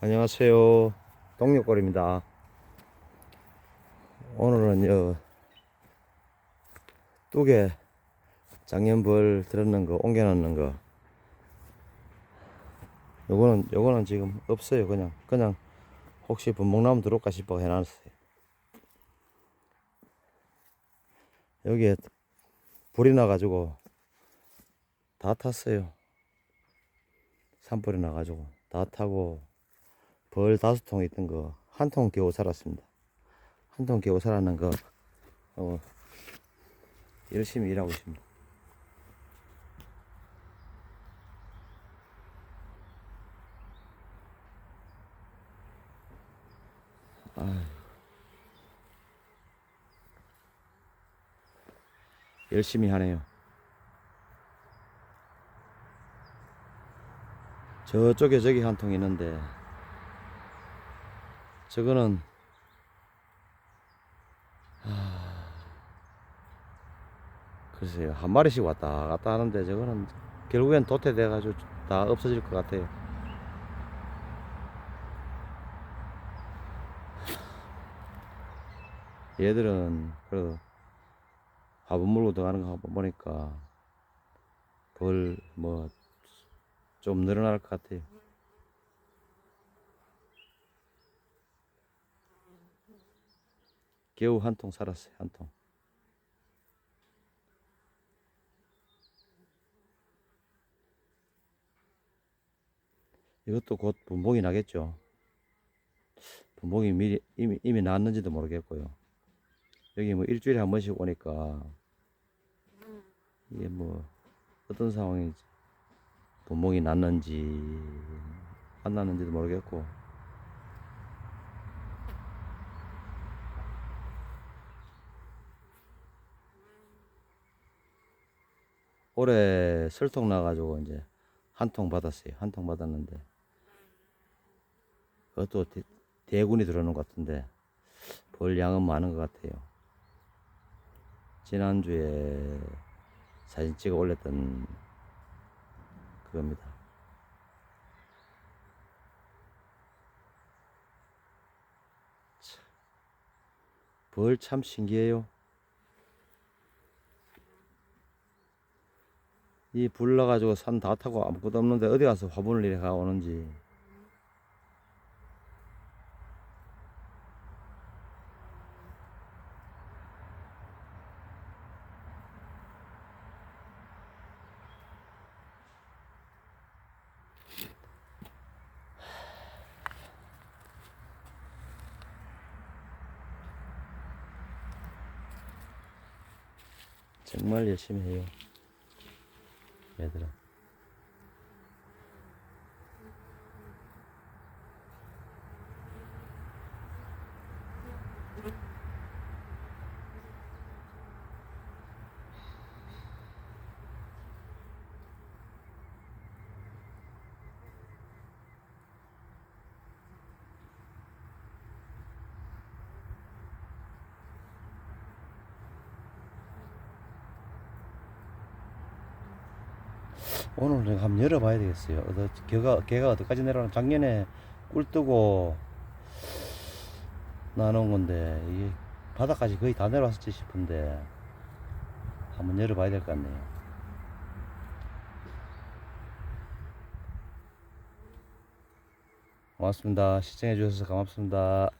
안녕하세요. 동력골입니다. 오늘은 요 뚝에 작년벌 들었는 거 옮겨놓는 거 요거는 요거는 지금 없어요. 그냥 그냥 혹시 분목나무 들어올까 싶어 해놨어요. 여기에 불이 나가지고 다 탔어요. 산불이 나가지고 다 타고 벌 다섯 통 있던 거 한 통 겨우 살았습니다. 한 통 겨우 살았는 거 어, 열심히 일하고 있습니다. 열심히 하네요. 저쪽에 저기 한 통 있는데 저거는 하... 글쎄요. 한 마리씩 왔다 갔다 하는데 저거는 결국엔 도태돼 가지고 다 없어질 것 같아요. 얘들은 그 화분 물고 들어가는 거 보니까 벌 뭐 좀 늘어날 것 같아요 겨우 한 통 살았어요, 한 통. 이것도 곧 분봉이 나겠죠. 분봉이 미리, 이미, 이미 났는지도 모르겠고요. 여기 뭐 일주일에 한 번씩 오니까 이게 뭐 어떤 상황인지 분봉이 났는지 안 났는지도 모르겠고 올해 설통 나가지고 이제 한 통 받았어요. 한 통 받았는데 그것도 대, 대군이 들어오는 것 같은데 벌 양은 많은 것 같아요. 지난주에 사진 찍어 올렸던 그겁니다. 벌 참 신기해요. 이 불나가지고 산 다 타고 아무것도 없는데 어디 가서 화분을 이래 가 오는지. 정말 열심히 해요. 얘들아. 오늘 내가 한번 열어봐야 되겠어요. 어디, 개가, 개가 어디까지 내려오나. 작년에 꿀 뜨고 나눈 건데, 이게 바닥까지 거의 다 내려왔을지 싶은데, 한번 열어봐야 될 것 같네요. 고맙습니다. 시청해주셔서 고맙습니다.